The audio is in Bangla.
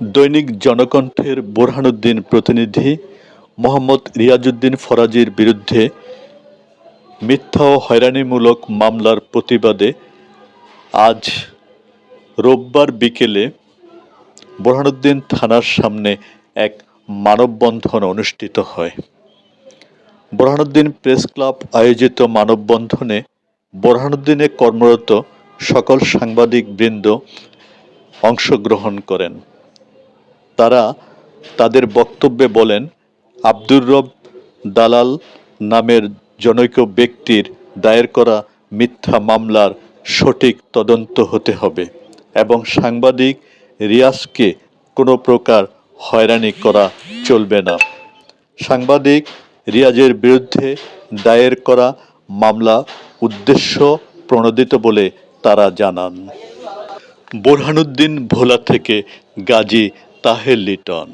দৈনিক জনকণ্ঠের বোরহানুদ্দিন প্রতিনিধি মোহাম্মদ রিয়াজুদ্দিন ফরাজির বিরুদ্ধে মিথ্যা ও হয়রানিমূলক মামলার প্রতিবাদে আজ রোববার বিকেলে বোরহানুদ্দিন থানার সামনে এক মানববন্ধন অনুষ্ঠিত হয়। বোরহানুদ্দিন প্রেস ক্লাব আয়োজিত মানববন্ধনে বোরহানুদ্দিনে কর্মরত সকল সাংবাদিক বৃন্দ অংশগ্রহণ করেন। তারা তাদের বক্তব্যে বলেন, আব্দুর রব দালাল নামের জনৈক ব্যক্তির দায়ের করা মিথ্যা মামলার সঠিক তদন্ত হতে হবে এবং সাংবাদিক রিয়াজকে কোনো প্রকার হয়রানি করা চলবে না। সাংবাদিক রিয়াজের বিরুদ্ধে দায়ের করা মামলা উদ্দেশ্য প্রণোদিত বলে তারা জানান। বোরহানুদ্দিন ভোলা থেকে গাজী তাহের লিটন।